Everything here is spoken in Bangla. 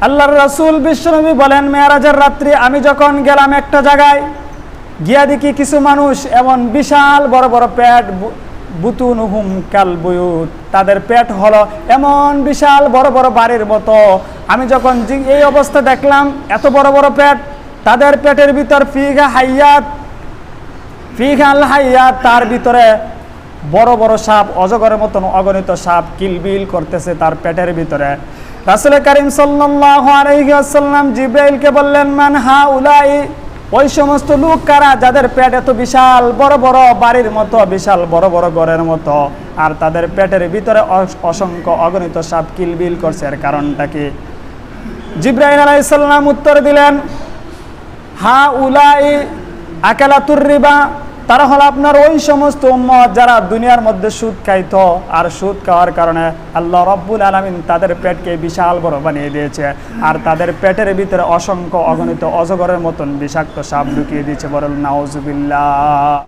আল্লাহর রাসূল বিশ্বনবী বলেন, মেয়ারাজের রাত্রি আমি যখন গেলাম একটা জায়গায়, গিয়া দেখি কিছু মানুষ এমন বিশাল বড় বড় পেট বু- বুতুন হুম কাল বুয়ুত। তাদের পেট হলো এমন বিশাল বড় বড় বাড়ির মতো। আমি যখন এই অবস্থা দেখলাম, এত বড় বড় পেট তাদের পেটের ভিতর ফিগা হাইয়াত ফিগাল হাইয়াত, তার ভিতরে বড় বড় সাপ, অজগরের মতন অগণিত সাপ কিলবিল করতেছে তার পেটের ভিতরে। রাসুল করিম ওয়াসাল্লাম জিব্রাইলকে বললেন, মান হা উলাই ওই সমস্ত লোক কারা? যাদের পেট এত বিশাল, বড় বড় বাড়ির মতো, বিশাল বড় বড় ঘরের মতো। আর তাদের পেটের ভিতরে অস- অসংখ্য অগণিত সাপ কিলবিল করছে। এর কারণটা কি? জিব্রাইল আলাইহিস সালাম উত্তর দিলেন হা উলাই আকালাতুর রিবা। তারা হলো আপনার ওই সমস্ত উম্মত যারা দুনিয়ার মধ্যে সুদ খাইত আর সুদ খাওয়ার কারণে আল্লাহ রব্বুল আলমিন তাদের পেটকে বিশাল বড় বানিয়ে দিয়েছে। আর তাদের পেটের ভিতরে অসংখ্য অগণিত অজগরের মতন বিষাক্ত সাপ ঢুকিয়ে দিয়েছে বরল নাউজুবিল্লাহ।